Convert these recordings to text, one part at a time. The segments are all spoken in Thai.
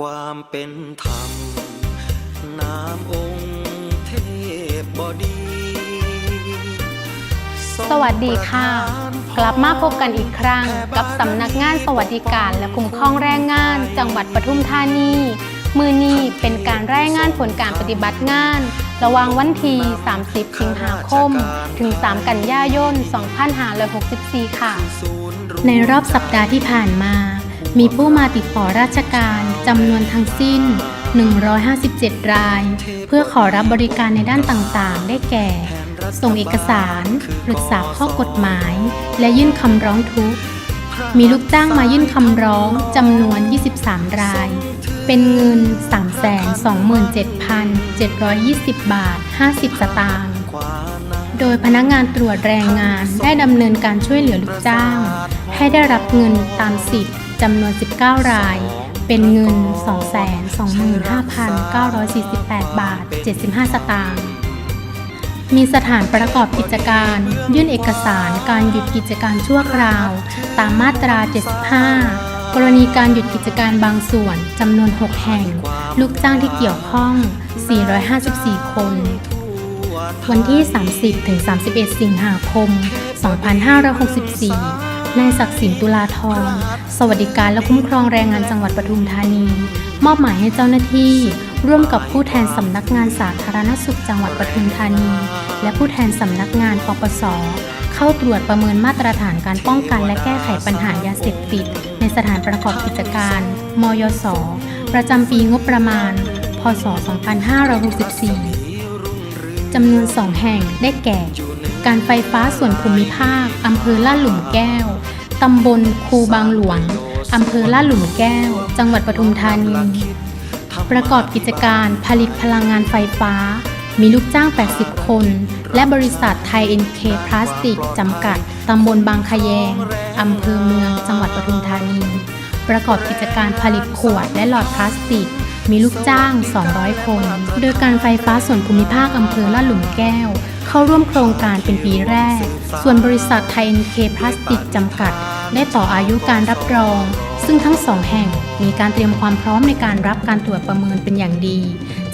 ความเป็นธรรมน้ำองค์เทพบดี สวัสดีค่ะ กลับมาพบกันอีกครั้ง กับสำนักงานสวัสดิการและคุ้มครองแรงงาน จังหวัดปทุมธานีมือนี้เป็นการรายงานผลการปฏิบัติงาน ระหว่างวันที่ 30 สิงหาคม ถึง 3 กันยายน 2564 ค่ะ ในรอบสัปดาห์ที่ผ่านมา มีผู้มาติดต่อราชการจำนวนทั้งสิ้น 157 ราย เพื่อขอรับบริการในด้านต่างๆ ได้แก่ ส่งเอกสาร ปรึกษาข้อกฎหมาย และยื่นคำร้องทุกข์ มีลูกจ้างมายื่นคำร้องจำนวน 23 ราย เป็นเงิน 327,720 บาท 50 สตางค์โดยพนักงานตรวจแรงงานได้ดำเนินการช่วยเหลือลูกจ้าง ให้ได้รับเงินตามสิทธิ จำนวน 19 ราย เป็นเงิน 225,948 บาท 75 สตางค์มีสถานประกอบกิจการ ยื่นเอกสารการหยุดกิจการชั่วคราว ตามมาตรา 75 กรณีการหยุดกิจการบางส่วนจำนวน 6 แห่ง ลูกจ้างที่เกี่ยวข้อง 454 คน วันที่ 30ถึง31 สิงหาคม 2564 นายศักดิ์สินตุลาธรสวัสดิการและคุ้มครองแรงงานจังหวัดปทุมธานี มอบหมายให้เจ้าหน้าที่ร่วมกับผู้แทนสำนักงานสาธารณสุขจังหวัดปทุมธานี และผู้แทนสำนักงานปปส เข้าตรวจประเมินมาตรฐานการป้องกันและแก้ไขปัญหายาเสพติด ในสถานประกอบกิจการ มยศประจำปีงบประมาณ พศ 2564จำนวนสองแห่งได้แก่ การไฟฟ้าส่วนภูมิภาค อำเภอลาดหลุมแก้ว ตำบลคูบางหลวง อำเภอลาดหลุมแก้ว จังหวัดปทุมธานี ประกอบกิจการผลิตพลังงานไฟฟ้า มีลูกจ้าง 80 คน และบริษัทไทยเอ็นเคพลาสติกจำกัด ตำบลบางขยง อำเภอเมือง จังหวัดปทุมธานี ประกอบกิจการผลิตขวดและหลอดพลาสติก มีลูกจ้าง 200 คน โดยการไฟฟ้าส่วนภูมิภาคอำเภอลาดหลุมแก้ว เข้าร่วมโครงการเป็นปีแรก ส่วนบริษัทไทยเอ็นเคพลาสติกจำกัด ได้ต่ออายุการรับรอง ซึ่งทั้งสองแห่งมีการเตรียมความพร้อมในการรับการตรวจประเมินเป็นอย่างดี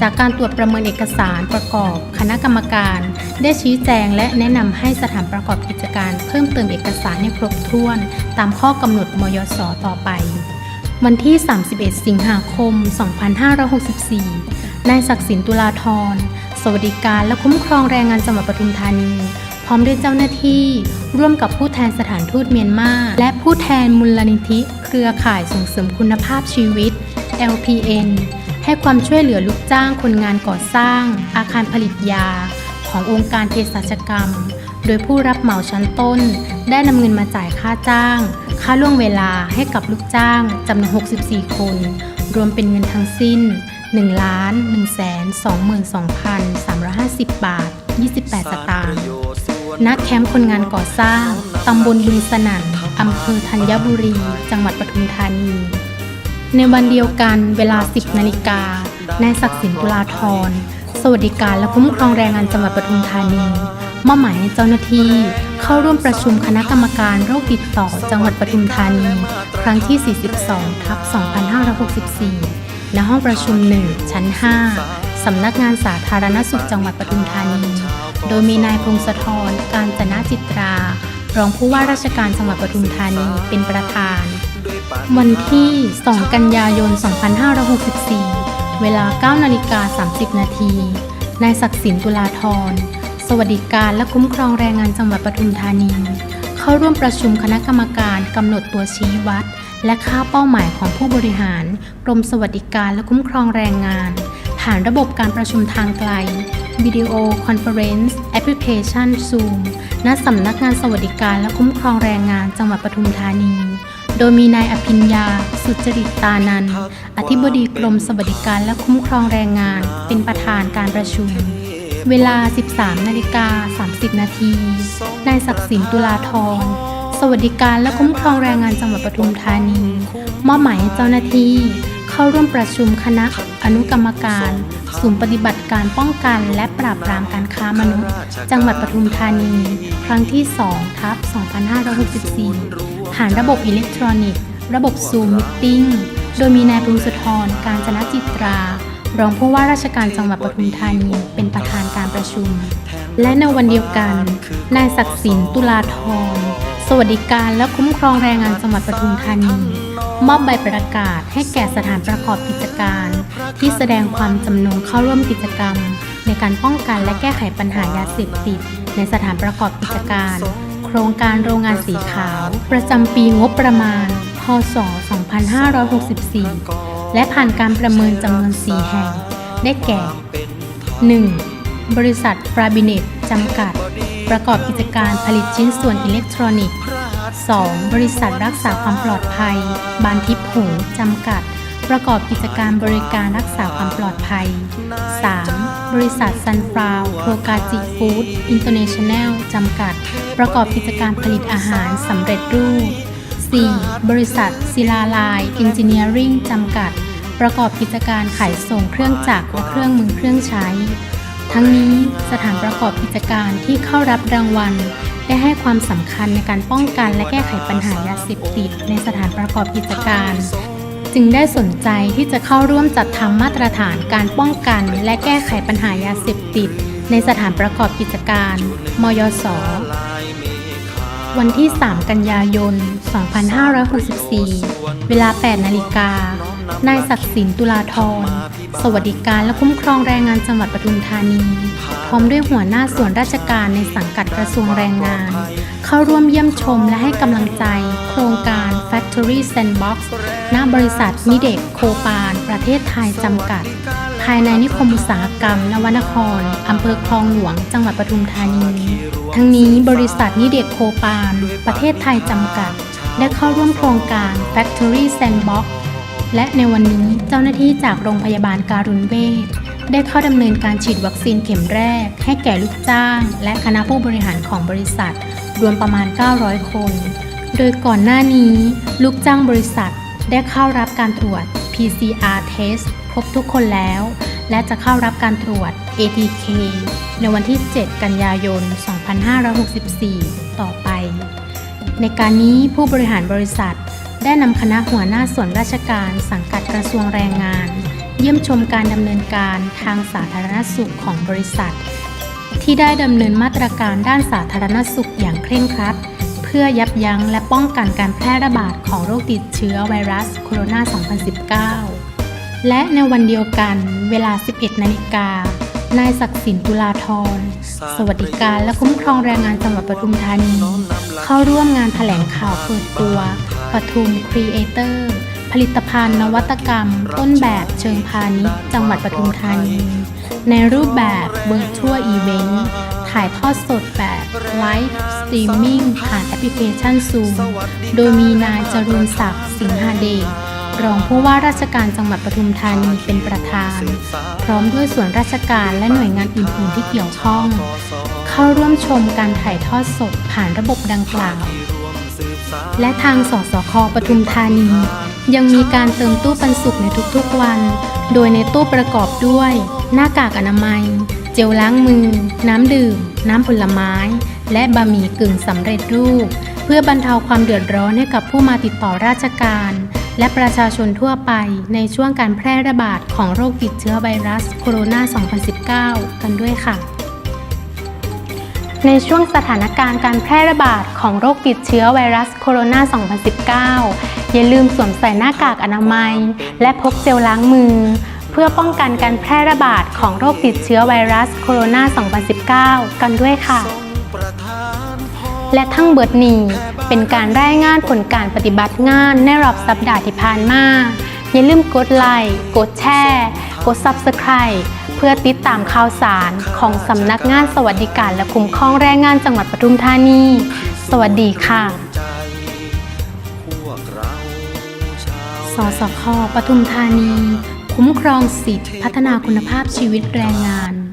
จากการตรวจประเมินเอกสารประกอบ คณะกรรมการ ได้ชี้แจงและแนะนำให้สถานประกอบกิจการ เพิ่มเติมเอกสารให้ครบถ้วน ตามข้อกำหนดมยศต่อไป วันที่ 31 สิงหาคม 2564 นายศักดิ์สินตุลาธร สวัสดิการและคุ้มครองแรงงานจังหวัดปทุมธานี พร้อมด้วยเจ้าหน้าที่ ร่วมกับผู้แทนสถานทูตเมียนมา และผู้แทนมูลนิธิ เครือข่ายส่งเสริมคุณภาพชีวิต LPN ให้ความช่วยเหลือลูกจ้างคนงานก่อสร้าง อาคารผลิตยา ขององค์การเภสัชกรรม โดยผู้รับเหมาชั้นต้น ได้นำเงินมาจ่ายค่าจ้าง ค่าล่วงเวลาให้กับลูกจ้างจำนวน 64 คน รวมเป็นเงินทั้งสิ้น1ล้าน1 2 2 3 5 0 บาท 28 สตางค์ณแคมป์คนงานก่อสร้าง ตำบลบึงสนั่นอำเภอธัญบุรี จังหวัดปทุมธานี ในวันเดียวกันเวลา 10 นาฬิกานายศักดิ์สินตุลาธรสวัสดิการและคุ้มครองแรงงานจังหวัดปทุมธานีมอบหมายให้เจ้าหน้าที่ เข้าร่วมประชุมคณะกรรมการโรคติดต่อจังหวัดปทุมธานี ครั้งที่ 42 ทับ 2564 ณ ห้องประชุม 1 ชั้น 5 สำนักงานสาธารณสุขจังหวัดปทุมธานี โดยมีนายพงศธร การจนะจิตรา รองผู้ว่าราชการจังหวัดปทุมธานีเป็นประธาน วันที่ 2 กันยายน 2564 เวลา 9 นาฬิกา 30 นาทีนายศักดิ์สินตุลาธร สวัสดิการและคุ้มครองแรงงานจังหวัดปทุมธานี เข้าร่วมประชุมคณะกรรมการกำหนดตัวชี้วัด และค่าเป้าหมายของผู้บริหาร กรมสวัสดิการและคุ้มครองแรงงานผ่านระบบการประชุมทางไกลวิดีโอคอนเฟอเรนซ์แอปพลิเคชัน Zoom ณสำนักงานสวัสดิการและคุ้มครองแรงงานจังหวัดปทุมธานี โดยมีนายอภิญญา สุจริตตานันอธิบดีกรมสวัสดิการและคุ้มครองแรงงาน เป็นประธานการประชุม เวลา 13นาฬิกา30 นาทีนายศักดิ์สินตุลาธรสวัสดิการและคุ้มครองแรงงานจังหวัดปทุมธานี มอบหมายให้เจ้าหน้าที่ เข้าร่วมประชุมคณะอนุกรรมการศูนย์ปฏิบัติการป้องกันและปราบปรามการค้ามนุษย์ จังหวัดปทุมธานี ครั้งที่2ทับ2564 ผ่านระบบอิเล็กทรอนิกส์ ระบบ Zoom Meeting โดยมีนายพงศธรการจนจิตรา รองผู้ว่าราชการจังหวัดปทุมธานีเป็นประธานการประชุม และในวันเดียวกัน นายศักดิ์สินตุลาธรสวัสดิการและคุ้มครองแรงงานจังหวัดปทุมธานี มอบใบประกาศให้แก่สถานประกอบกิจการ ที่แสดงความจำนงเข้าร่วมกิจกรรม ในการป้องกันและแก้ไขปัญหายาเสพติดในสถานประกอบกิจการ โครงการโรงงานสีขาว ประจำปีงบประมาณ พศ 2564 และผ่านการประเมินจำนวน 4 แห่ง ได้แก่ 1. บริษัทฟราบิเนตจำกัด ประกอบกิจการผลิตชิ้นส่วนอิเล็กทรอนิกส์ 2. บริษัทรักษาความปลอดภัย บานทิพย์หงจำกัด ประกอบกิจการบริการรักษาความปลอดภัย 3. บริษัทซันฟราวโทกาจิฟู้ดอินเตอร์เนชั่นแนลจำกัด ประกอบกิจการผลิตอาหารสำเร็จรูป 4. บริษัท ศิลาลายอินจิเนียริงจำกัด ประกอบกิจการขายส่งเครื่องจักรและเครื่องมือเครื่องใช้ ทั้งนี้สถานประกอบกิจการที่เข้ารับรางวัล ได้ให้ความสำคัญในการป้องกันและแก้ไขปัญหายาเสพติดในสถานประกอบกิจการ จึงได้สนใจที่จะเข้าร่วมจัดทำมาตรฐานการป้องกัน และแก้ไขปัญหายาเสพติดในสถานประกอบกิจการ มยศ วันที่ 3 กันยายน 2564 เวลา 8 นาฬิกา นายศักดิ์สินตุลาธร สวัสดิการและคุ้มครองแรงงานจังหวัดปทุมธานี พร้อมด้วยหัวหน้าส่วนราชการในสังกัดกระทรวงแรงงาน เข้าร่วมเยี่ยมชมและให้กำลังใจ โครงการ Factory Sandbox ณบริษัทนิเด็กโคปาน ประเทศไทยจำกัด ภายในนิคมอุตสาหกรรม นวนคร อำเภอคลองหลวง จังหวัดปทุมธานี ทั้งนี้บริษัทนิเดกโคปานประเทศไทยจำกัด ได้เข้าร่วมโครงการ Factory Sandbox และในวันนี้เจ้าหน้าที่จากโรงพยาบาลการุณเวชได้เข้าดำเนินการฉีดวัคซีนเข็มแรก ให้แก่ลูกจ้าง และคณะผู้บริหารของบริษัท รวมประมาณ 900 คน โดยก่อนหน้านี้ ลูกจ้างบริษัทได้เข้ารับการตรวจ PCR test บทุกคนแล้ว และจะเข้ารับการตรวจ ATK ในวันที่ 7 กันยายน 2564 ต่อไป ในการนี้ผู้บริหารบริษัท ได้นำคณะหัวหน้าส่วนราชการสังกัดกระทรวงแรงงาน เยี่ยมชมการดำเนินการทางสาธารณสุขของบริษัท ที่ได้ดำเนินมาตรการด้านสาธารณสุขอย่างเคร่งครัดเพื่อยับยั้งและป้องกันการแพร่ระบาดของโรคติดเชื้อไวรัสโคโรนา 2019 และในวันเดียวกันเวลา 11 นาฬิกา นายศักดิ์สินตุลาธรสวัสดิการและคุ้มครองแรงงานจังหวัดปทุมธานี เข้าร่วมงานแถลงข่าวเปิดตัวปทุมครีเอเตอร์ผลิตภัณฑ์นวัตกรรม ต้นแบบเชิงพาณิชย์จังหวัดปทุมธานี ในรูปแบบ Virtual Event ถ่ายทอดสดแบบ Live Streaming ผ่านแอปพลิเคชัน Zoom โดยมีนายจรุนศักดิ์สิงหาเดช รองผู้ว่าราชการจังหวัดปทุมธานีเป็นประธาน พร้อมด้วยส่วนราชการและหน่วยงานอื่น ๆ ที่เกี่ยวข้อง เข้าร่วมชมการถ่ายทอดสดผ่านระบบดังกล่าว และทางสสคปทุมธานี ยังมีการเติมตู้ปันสุขในทุก ๆ วัน โดยในตู้ประกอบด้วย หน้ากากอนามัย เจลล้างมือ น้ำดื่ม น้ำผลไม้ และบะหมี่กึ่งสำเร็จรูป เพื่อบรรเทาความเดือดร้อนให้กับผู้มาติดต่อราชการ และประชาชนทั่วไปในช่วงการแพร่ระบาดของโรคติดเชื้อไวรัสโคโรนา 2019 กันด้วยค่ะ ในช่วงสถานการณ์การแพร่ระบาดของโรคติดเชื้อไวรัสโคโรนา 2019 อย่าลืมสวมใส่หน้ากากอนามัย และพกเจลล้างมือ เพื่อป้องกันการแพร่ระบาดของโรคติดเชื้อไวรัสโคโรนา 2019 กันด้วยค่ะ และทั้งเบิดนี้ เป็นการรายงานผลการปฏิบัติงานในรอบสัปดาห์ที่ผ่านมา อย่าลืมกดไลค์ กดแชร์ กด Subscribe เพื่อติดตามข่าวสารของสำนักงานสวัสดิการและคุ้มครองแรงงานจังหวัดปทุมธานี สวัสดีค่ะ สสคปทุมธานี คุ้มครองสิทธิพัฒนาคุณภาพชีวิตแรงงาน